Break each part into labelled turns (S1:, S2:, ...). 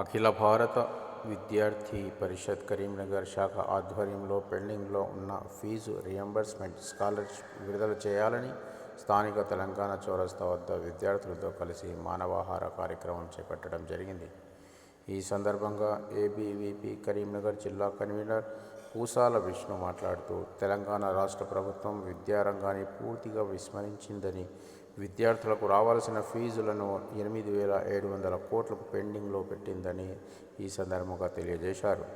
S1: అఖిల భారత విద్యార్థి పరిషత్ కరీంనగర్ శాఖ ఆధ్వర్యంలో పెండింగ్లో ఉన్న ఫీజు రియంబర్స్మెంట్ స్కాలర్షిప్ విడుదల చేయాలని స్థానిక తెలంగాణ చౌరస్తా వద్ద విద్యార్థులతో కలిసి మానవాహార కార్యక్రమం చేపట్టడం జరిగింది. ఈ సందర్భంగా ఏబీవీపీ కరీంనగర్ జిల్లా కన్వీనర్ పూసాల విష్ణు మాట్లాడుతూ తెలంగాణ రాష్ట్ర ప్రభుత్వం విద్యారంగాన్ని పూర్తిగా విస్మరించిందని విద్యార్థులకు రావాల్సిన ఫీజులను ఎనిమిది వేల ఏడు వందల కోట్లకు పెండింగ్లో పెట్టిందని ఈ సందర్భంగా తెలియజేశారు.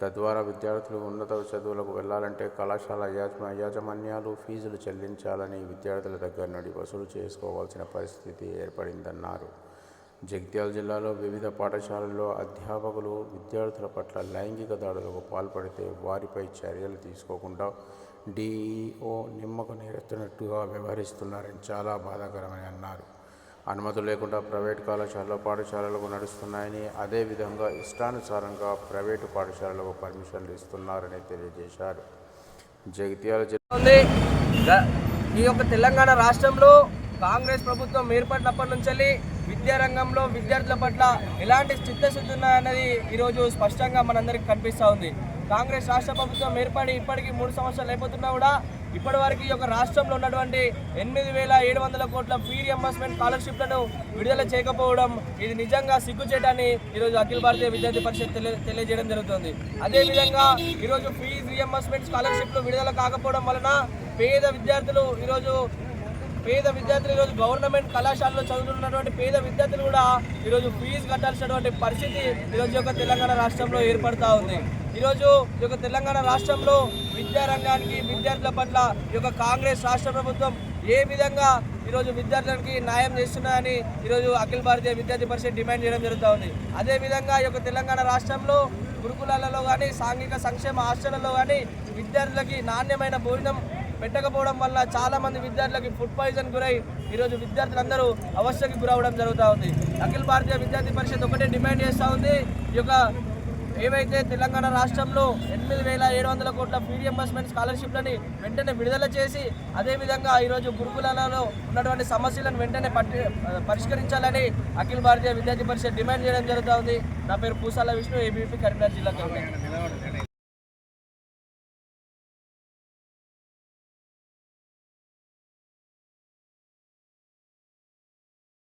S1: తద్వారా విద్యార్థులు ఉన్నత చదువులకు వెళ్ళాలంటే కళాశాల యాజమా యాజమాన్యాలు ఫీజులు చెల్లించాలని విద్యార్థుల దగ్గర నుండి వసూలు చేసుకోవాల్సిన పరిస్థితి ఏర్పడిందన్నారు. జగిత్యాల జిల్లాలో వివిధ పాఠశాలల్లో అధ్యాపకులు విద్యార్థుల పట్ల లైంగిక దాడులకు పాల్పడితే వారిపై చర్యలు తీసుకోకుండా డిఈఓ నిమ్మకు నేరెత్తినట్టుగా వ్యవహరిస్తున్నారని చాలా బాధాకరమని అన్నారు. అనుమతి లేకుండా ప్రైవేట్ కళాశాలలో పాఠశాలలకు నడుస్తున్నాయని అదేవిధంగా ఇష్టానుసారంగా ప్రైవేటు పాఠశాలలకు పర్మిషన్లు ఇస్తున్నారని తెలియజేశారు. జగిత్యాల జిల్లా
S2: ఈ యొక్క తెలంగాణ రాష్ట్రంలో కాంగ్రెస్ ప్రభుత్వం ఏర్పడినప్పటి నుంచి విద్యారంగంలో విద్యార్థుల పట్ల ఎలాంటి చిత్తశుద్ధి ఉన్నాయన్నది ఈరోజు స్పష్టంగా మనందరికీ కనిపిస్తూ ఉంది. కాంగ్రెస్ రాష్ట్ర ప్రభుత్వం ఏర్పడి ఇప్పటికీ మూడు సంవత్సరాలు అయిపోతున్నా కూడా ఇప్పటి వరకు ఈ యొక్క రాష్ట్రంలో ఉన్నటువంటి ఎనిమిది వేల ఏడు వందల కోట్ల ఫీ రియంబర్స్మెంట్ స్కాలర్షిప్లను విడుదల చేయకపోవడం ఇది నిజంగా సిగ్గుచేటని ఈరోజు అఖిల భారతీయ విద్యార్థి పరిషత్ తెలియజేయడం జరుగుతుంది. అదేవిధంగా ఈరోజు ఫీజు రియంబర్స్మెంట్ స్కాలర్షిప్లు విడుదల కాకపోవడం వలన పేద విద్యార్థులు ఈరోజు పేద విద్యార్థులు ఈరోజు గవర్నమెంట్ కళాశాలలో చదువుతున్నటువంటి పేద విద్యార్థులు కూడా ఈరోజు ఫీజు కట్టాల్సినటువంటి పరిస్థితి ఈరోజు యొక్క తెలంగాణ రాష్ట్రంలో ఏర్పడతా ఉంది. ఈరోజు ఈ యొక్క తెలంగాణ రాష్ట్రంలో విద్యారంగానికి విద్యార్థుల పట్ల ఈ యొక్క కాంగ్రెస్ రాష్ట్ర ప్రభుత్వం ఏ విధంగా ఈరోజు విద్యార్థులకి న్యాయం చేస్తున్నాయని ఈరోజు అఖిల భారతీయ విద్యార్థి పరిషత్ డిమాండ్ చేయడం జరుగుతూ ఉంది. అదేవిధంగా ఈ యొక్క తెలంగాణ రాష్ట్రంలో గురుకులాలలో కానీ సాంఘిక సంక్షేమ హాస్టళ్ళలో కానీ విద్యార్థులకి నాణ్యమైన భోజనం పెట్టకపోవడం వల్ల చాలా మంది విద్యార్థులకి ఫుడ్ పాయిజన్ గురై ఈరోజు విద్యార్థులందరూ అవస్థకి గురవడం జరుగుతూ ఉంది. అఖిల భారతీయ విద్యార్థి పరిషత్ ఒకటే డిమాండ్ చేస్తూ ఉంది. ఈ యొక్క ఏవైతే తెలంగాణ రాష్ట్రంలో ఎనిమిది వేల ఏడు వందల కోట్ల ఫీ రియంబర్స్మెంట్ స్కాలర్షిప్లని వెంటనే విడుదల చేసి అదేవిధంగా ఈరోజు గురుకులాలలో ఉన్నటువంటి సమస్యలను వెంటనే పట్టి పరిష్కరించాలని అఖిల భారతీయ విద్యార్థి పరిషత్ డిమాండ్ చేయడం జరుగుతూ ఉంది. నా పేరు పూసాల విష్ణు ఏబీపీ కరీంనగర్ జిల్లా